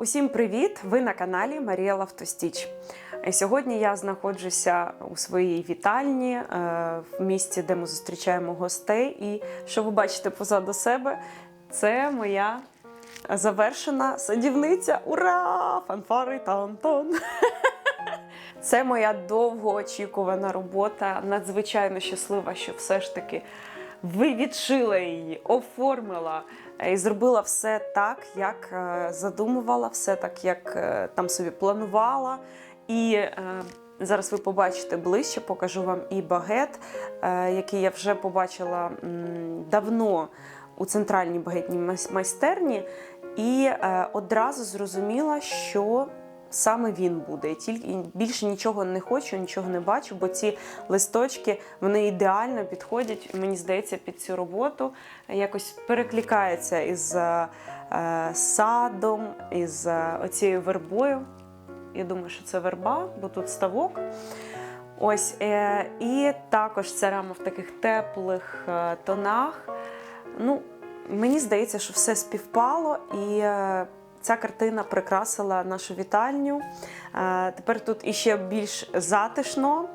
Усім привіт! Ви на каналі Марія Лавтостіч. Сьогодні я знаходжуся у своїй вітальні е, в місті, де ми зустрічаємо гостей. І що ви бачите позаду себе, це моя завершена садівниця. Ура! Фанфари тантон! Це моя довгоочікувана робота. Надзвичайно щаслива, що все ж таки ви відшила її, оформила і зробила все так, як е, задумувала, все так, як е, там собі планувала. І е, зараз ви побачите ближче, покажу вам і багет, е, який я вже побачила давно у центральній багетній майстерні, і е, одразу зрозуміла, що саме він буде. Тільки більше нічого не хочу, нічого не бачу, бо ці листочки вони ідеально підходять, мені здається, під цю роботу. Якось перекликаються із е, е, садом, із е, оцією вербою. Я думаю, що це верба, бо тут ставок. Ось, е, і також ця рама в таких теплих е, тонах. Ну, мені здається, що все співпало, і е, ця картина прикрасила нашу вітальню. Е, тепер тут іще більш затишно.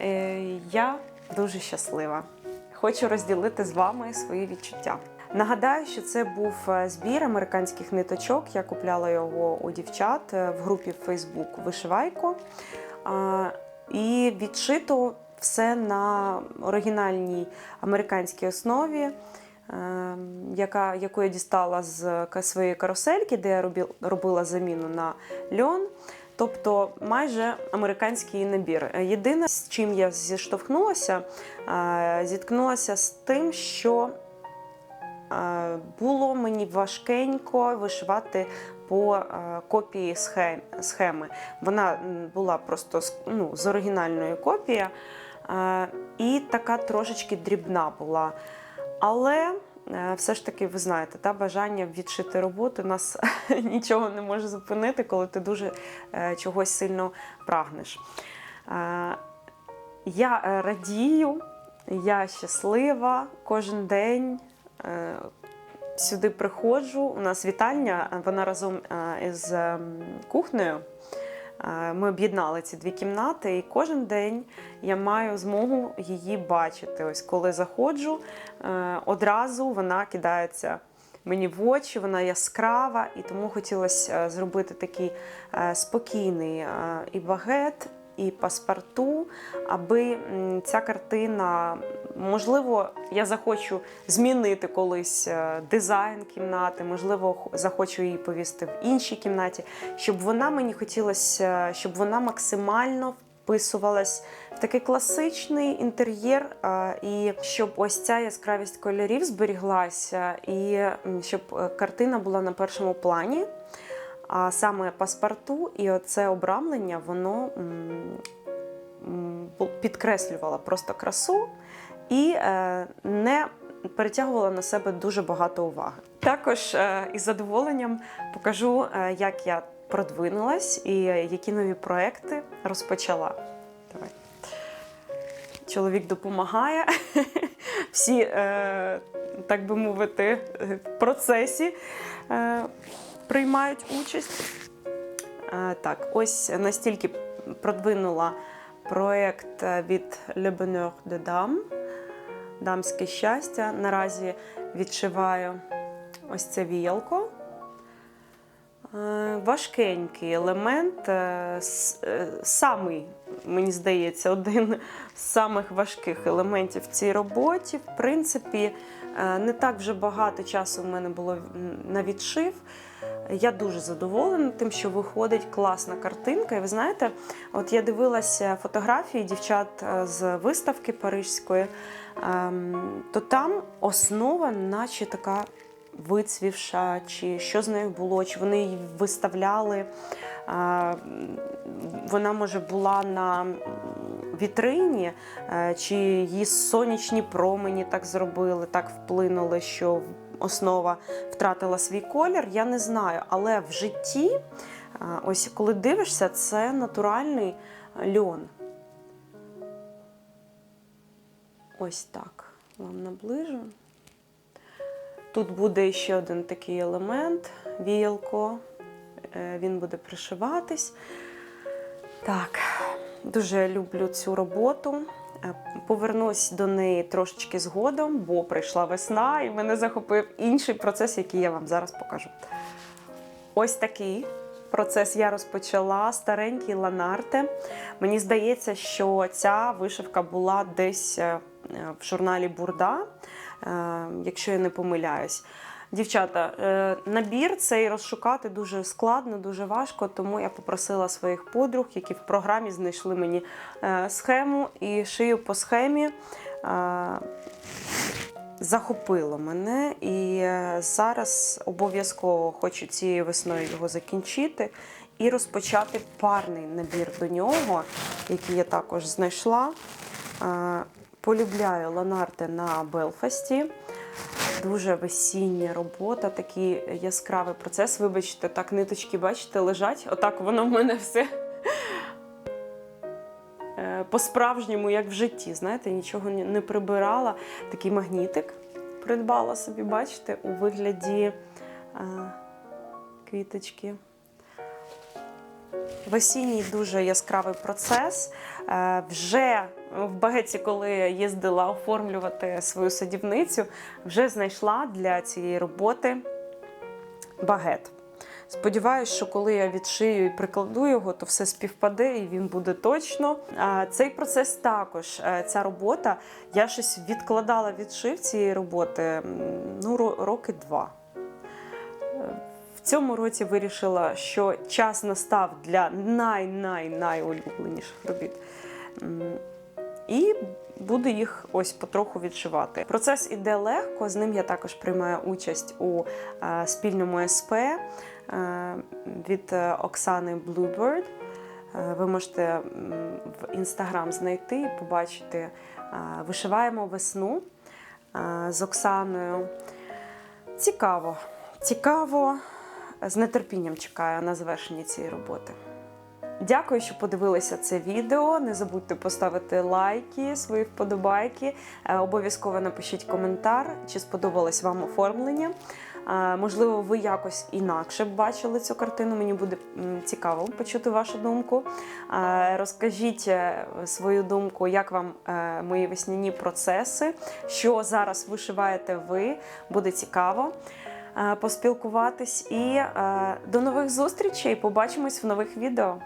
Е, я дуже щаслива. Хочу розділити з вами свої відчуття. Нагадаю, що це був е, збір американських ниточок. Я купляла його у дівчат в групі Facebook Вишивайко. І відшито все на оригінальній американській основі, яка, яку я дістала з своєї карусельки, де я робила заміну на льон. Тобто майже американський набір. Єдине, з чим я зіштовхнулася, е, зіткнулася з тим, що е, було мені важкенько вишивати по е, копії схеми. Вона була просто ну, з оригінальної копії, і така трошечки дрібна була. Але е, все ж таки, ви знаєте, та бажання відшити роботу нас нічого не може зупинити, коли ти дуже е, чогось сильно прагнеш. Е, Я радію, я щаслива кожен день. Сюди приходжу. У нас вітальня, вона разом із ем, кухнею. Е, Ми об'єднали ці дві кімнати, і кожен день я маю змогу її бачити. Ось коли заходжу, е, одразу вона кидається мені в очі, вона яскрава, і тому хотілося е, зробити такий спокійний і багет, і паспорту, аби ця картина, можливо, я захочу змінити колись е, дизайн кімнати, можливо, захочу її повісти в іншій кімнаті, щоб вона мені хотілося, щоб вона максимально вписувалась в такий класичний інтер'єр, е, і щоб ось ця яскравість кольорів зберіглася, і щоб е, картина була на першому плані. А саме паспорту і оце обрамлення, воно підкреслювало просто красу і е, не перетягувало на себе дуже багато уваги. Також е, із задоволенням покажу, е, як я продвинулась і які нові проекти розпочала. Давай. Чоловік допомагає. Всі, так би мовити, в процесі приймають участь. Е, Так, ось настільки продвинула проєкт від Le Bonheur de Dame, Дамське щастя. Наразі відшиваю ось це віялко. Е, Важкенький елемент, е, самий, мені здається, один з самих важких елементів в цій роботі. В принципі, не так вже багато часу в мене було на відшив. Я дуже задоволена тим, що виходить класна картинка. І ви знаєте, от я дивилася фотографії дівчат е, з виставки парижської, ем, то там основа, наче така вицвівша, чи що з нею було, чи вони її виставляли. Е, Вона може була на вітрині, е, чи її сонячні промені так зробили, так вплинули, що основа втратила свій колір. Я не знаю, але в житті, е, ось коли дивишся, це натуральний льон. Ось так вам наближу. Тут буде ще один такий елемент віялко. е, він буде пришиватись. Так, дуже люблю цю роботу. Е, Повернусь до неї трошечки згодом, бо прийшла весна і мене захопив інший процес, який я вам зараз покажу. Ось такий процес я розпочала старенький ланарте. Мені здається, що ця вишивка була десь е, в журналі Бурда, е, якщо я не помиляюсь. Дівчата, е, набір цей розшукати дуже складно, дуже важко, тому я попросила своїх подруг, які в програмі знайшли мені е, схему і шию по схемі. Е, захопило мене, і зараз обов'язково хочу цією весною його закінчити і розпочати парний набір до нього, який я також знайшла. Полюбляю ланарти на Белфасті. Дуже весіння робота, такий яскравий процес. Вибачте, так ниточки, бачите, лежать. Отак воно в мене все е, по-справжньому, як в житті. Знаєте, нічого не прибирала. Такий магнітик придбала собі, бачите, у вигляді е, квіточки. Весінній дуже яскравий процес. Е, Вже в багеті, коли їздила оформлювати свою садівницю, вже знайшла для цієї роботи багет. Сподіваюсь, що коли я відшию і прикладу його, то все співпаде і він буде точно. Цей процес також, е, ця робота, я щось відкладала відшив цієї роботи ну, роки два. В цьому році вирішила, що час настав для най-най-найулюбленіших робіт. І буду їх ось потроху відшивати. Процес іде легко, з ним я також приймаю участь у е, спільному СП е, від Оксани Bluebird. Е, Ви можете в інстаграм знайти і побачити. Вишиваємо весну з Оксаною. Цікаво, цікаво. З нетерпінням чекаю на завершення цієї роботи. Дякую, що подивилися це відео. Не забудьте поставити лайки, свої вподобайки. Е, Обов'язково напишіть коментар, чи сподобалось вам оформлення. Е, Можливо, ви якось інакше бачили цю картину. Мені буде цікаво почути вашу думку. Е, Розкажіть свою думку, як вам мої весняні процеси, що зараз вишиваєте ви. Буде цікаво поспілкуватись. І до нових зустрічей. Побачимось в нових відео.